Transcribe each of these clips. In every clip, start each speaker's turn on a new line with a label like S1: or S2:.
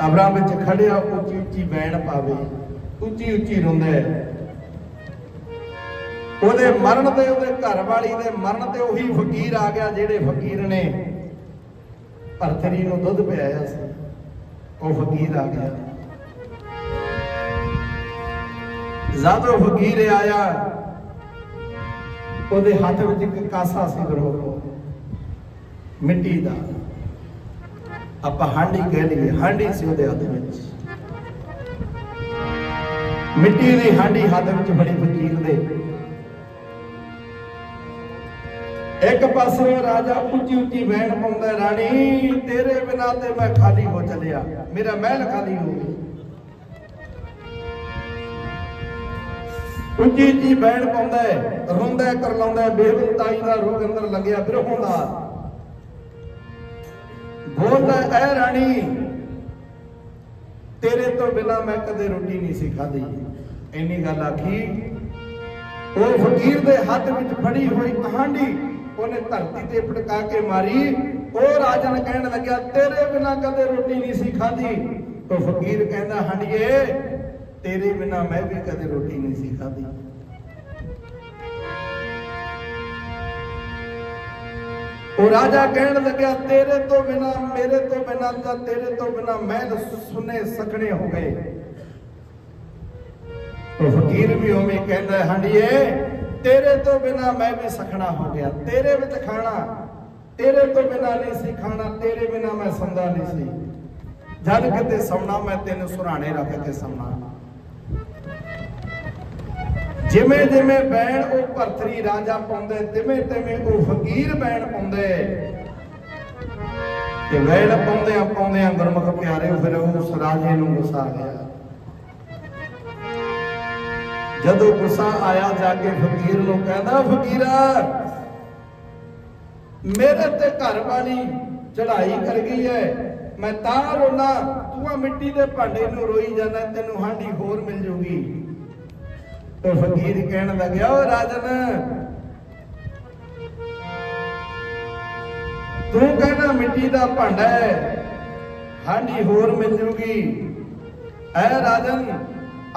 S1: ਕਬਰਾਂ ਵਿੱਚ ਖੜਿਆ ਉੱਚੀ ਉੱਚੀ ਵੈਣ ਪਾਵੇ ਉੱਚੀ ਉੱਚੀ ਰੋਂਦਾ। ਉਹਦੇ ਮਰਨ ਤੇ ਉਹਦੇ ਘਰ ਵਾਲੀ ਦੇ ਮਰਨ ਤੇ ਉਹੀ ਫਕੀਰ ਆ ਗਿਆ ਜਿਹੜੇ ਫਕੀਰ ਨੇ। ਭਰਤਰੀ ਨੂੰ ਦੁੱਧ ਪਿਆਇਆ ਸੀ, ਉਹ ਫਕੀਰ ਆ ਗਿਆ। ਜਦੋਂ ਫਕੀਰ ਆਇਆ, ਉਹਦੇ ਹੱਥ ਵਿੱਚ ਇੱਕ ਕਾਸਾ ਸੀ ਬਰੋ ਮਿੱਟੀ ਦਾ। ਆਪਾਂ ਹਾਂਡੀ ਕਹਿ ਲਈਏ ਹਾਂਡੀ ਸੀ ਉਹਦੇ ਹੱਥ ਵਿੱਚ। ਮਿੱਟੀ ਦੀ ਹਾਂਡੀ ਹੱਥ ਵਿੱਚ ਬੜੀ ਫਕੀਰ ਦੇ। ਇੱਕ ਪਾਸੇ ਰਾਜਾ ਉੱਚੀ ਉੱਚੀ ਵੈਣ ਪਾਉਂਦਾ ਰਾਣੀ ਤੇਰੇ ਬਿਨਾ ਤੇ ਮੈਂ ਖਾਲੀ ਹੋ ਚੱਲਿਆ। ਮੇਰਾ ਮਹਿਲ ਖਾਲੀ ਹੋ ਗਿਆ। ਉੱਚੀ ਉੱਚੀ ਵੈਣ ਪਾਉਂਦਾ ਰੋਂਦਾ ਕਰਲਾਉਂਦਾ ਹੈ, ਬੇਵੰਤਾਈ ਦਾ ਰੋਗ ਅੰਦਰ ਲੱਗਿਆ ਫਿਰ ਹੁੰਦਾ ਬੋਲਦਾ ਐ ਰਾਣੀ, ਤੇਰੇ ਤੋਂ ਬਿਨਾ ਮੈਂ ਕਦੇ ਰੋਟੀ ਨਹੀਂ ਸੀ ਖਾਧੀ। ਇੰਨੀ ਗੱਲ ਆਖੀ, ਉਹ ਫਕੀਰ ਦੇ ਹੱਥ ਵਿੱਚ ਫੜੀ ਹੋਈ ਕਹਾਂਡੀ ਉਹਨੇ ਧਰਤੀ ਤੇ ਪਟਕਾ ਕੇ ਮਾਰੀ। ਉਹ ਰਾਜਨ ਕਹਿਣ ਲੱਗਿਆ, ਤੇਰੇ ਬਿਨਾ ਕਦੇ ਰੋਟੀ ਨਹੀਂ ਸੀ ਖਾਧੀ। ਉਹ ਫਕੀਰ ਕਹਿੰਦਾ, ਹੰਡੀਏ, ਤੇਰੇ ਬਿਨਾ ਮੈਂ ਵੀ ਕਦੇ ਰੋਟੀ ਨਹੀਂ ਸੀ ਖਾਧੀ। ਉਹ ਰਾਜਾ ਕਹਿਣ ਲੱਗਿਆ, ਤੇਰੇ ਤੋਂ ਬਿਨਾ, ਮੇਰੇ ਤੋਂ ਬਿਨਾ ਤਾਂ ਤੇਰੇ ਤੋਂ ਬਿਨਾ ਮਹਿਲ ਸੁਨੇ ਸਖਣੇ ਹੋ ਗਏ। ਉਹ ਫਕੀਰ ਵੀ ਉਵੇਂ ਕਹਿੰਦਾ, ਹੰਡੀਏ, ਤੇਰੇ ਤੋਂ ਬਿਨਾ ਮੈਂ ਵੀ ਸਖਣਾ ਹੋ ਗਿਆ। ਤੇਰੇ ਵਿੱਚ ਖਾਣਾ, ਤੇਰੇ ਤੋਂ ਬਿਨਾ ਨਹੀਂ ਸੀ ਖਾਣਾ, ਤੇਰੇ ਬਿਨਾ ਮੈਂ ਸੰਦਾ ਨਹੀਂ ਸੀ। ਜਦ ਕਿਤੇ ਸੌਣਾ, ਮੈਂ ਤੈਨੂੰ ਸੁਹਾਣੇ ਰੱਖ ਕੇ ਸੌਣਾ। ਜਿਵੇਂ ਜਿਵੇਂ ਬੈਣ ਉਹ ਭਰਤਰੀ ਰਾਜਾ ਪਾਉਂਦੇ ਤਿਵੇਂ ਤਿਵੇਂ ਉਹ ਫਕੀਰ ਬੈਣ ਪਾਉਂਦੇ ਤੇ ਵੈਣ ਪਾਉਂਦੇ ਆ ਪਾਉਂਦੇ ਆ ਗੁਰਮੁਖ ਪਿਆਰੇ ਫਿਰ ਉਸ ਰਾਜੇ ਨੂੰ ਗੁੱਸਾ ਆ ਜਦੋਂ ਗੁੱਸਾ ਆਇਆ, ਜਾ ਕੇ ਫਕੀਰ ਨੂੰ ਕਹਿੰਦਾ, ਫਕੀਰਾ, ਮੇਰੇ ਤੇ ਘਰ ਵਾਲੀ ਚੜਾਈ ਕਰ ਗਈ ਹੈ। ਮੈਂ ਤਾਂ ਰੋਣਾ ਤੂੰ ਆ ਮਿੱਟੀ ਦੇ ਭਾਂਡੇ ਨੂੰ ਰੋਈ ਜਾਂਦਾ, ਤੈਨੂੰ ਹਾਂਡੀ ਹੋਰ ਮਿਲ ਜੂਗੀ। ਤੇ ਫਕੀਰ ਕਹਿਣ ਲੱਗਿਆ, ਓ ਰਾਜਨ, ਤੂੰ ਕਹਿੰਦਾ ਮਿੱਟੀ ਦਾ ਭਾਂਡਾ ਹੈ, ਹਾਂਡੀ ਹੋਰ ਮਿਲ ਜੂਗੀ। ਐ ਰਾਜਨ,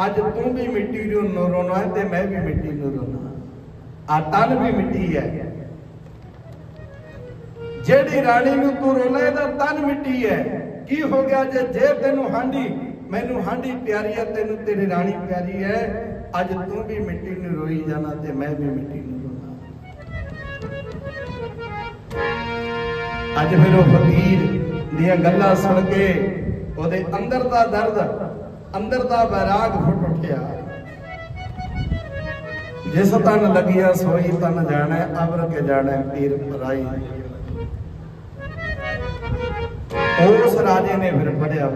S1: ਅੱਜ ਤੂੰ ਵੀ ਮਿੱਟੀ ਨੂੰ ਰੋਣਾ ਤੇ ਮੈਂ ਵੀ ਮਿੱਟੀ ਨੂੰ ਰੋਣਾ ਆ ਤਨ ਵੀ ਮਿੱਟੀ ਹੈ। ਜਿਹੜੀ ਰਾਣੀ ਨੂੰ ਤੂੰ ਰੋਲਾ ਇਹਦਾ ਤਨ ਮਿੱਟੀ ਹੈ। ਕੀ ਹੋ ਗਿਆ ਜੇ ਜੇ ਤੈਨੂੰ ਹਾਂਡੀ, ਮੈਨੂੰ ਹਾਂਡੀ ਪਿਆਰੀ ਹੈ, ਤੈਨੂੰ ਤੇਰੀ ਰਾਣੀ ਪਿਆਰੀ ਹੈ ਅੱਜ ਤੂੰ ਵੀ ਮਿੱਟੀ ਨੂੰ ਰੋਈ ਜਾਣਾ ਤੇ ਮੈਂ ਵੀ ਮਿੱਟੀ ਨੂੰ ਰੋਣਾ। ਅੱਜ ਫਿਰ ਉਹ ਫਕੀਰ ਦੀਆਂ ਗੱਲਾਂ ਸੁਣ ਕੇ ਉਹਦੇ ਅੰਦਰ ਦਾ ਦਰਦ, ਅੰਦਰ ਦਾ ਬੈਰਾਗ ਫੁੱਟ ਉੱਠਿਆ। ਜਿਸ ਤਨ ਲੱਗਿਆ ਸੋਈ ਤਨ ਜਾਣੈ ਅਵਰ ਕੇ ਜਾਣੈ ਪੀਰ ਪਰਾਈ ਉਸ ਰਾਜੇ ਨੇ ਫਿਰ ਪੜਿਆ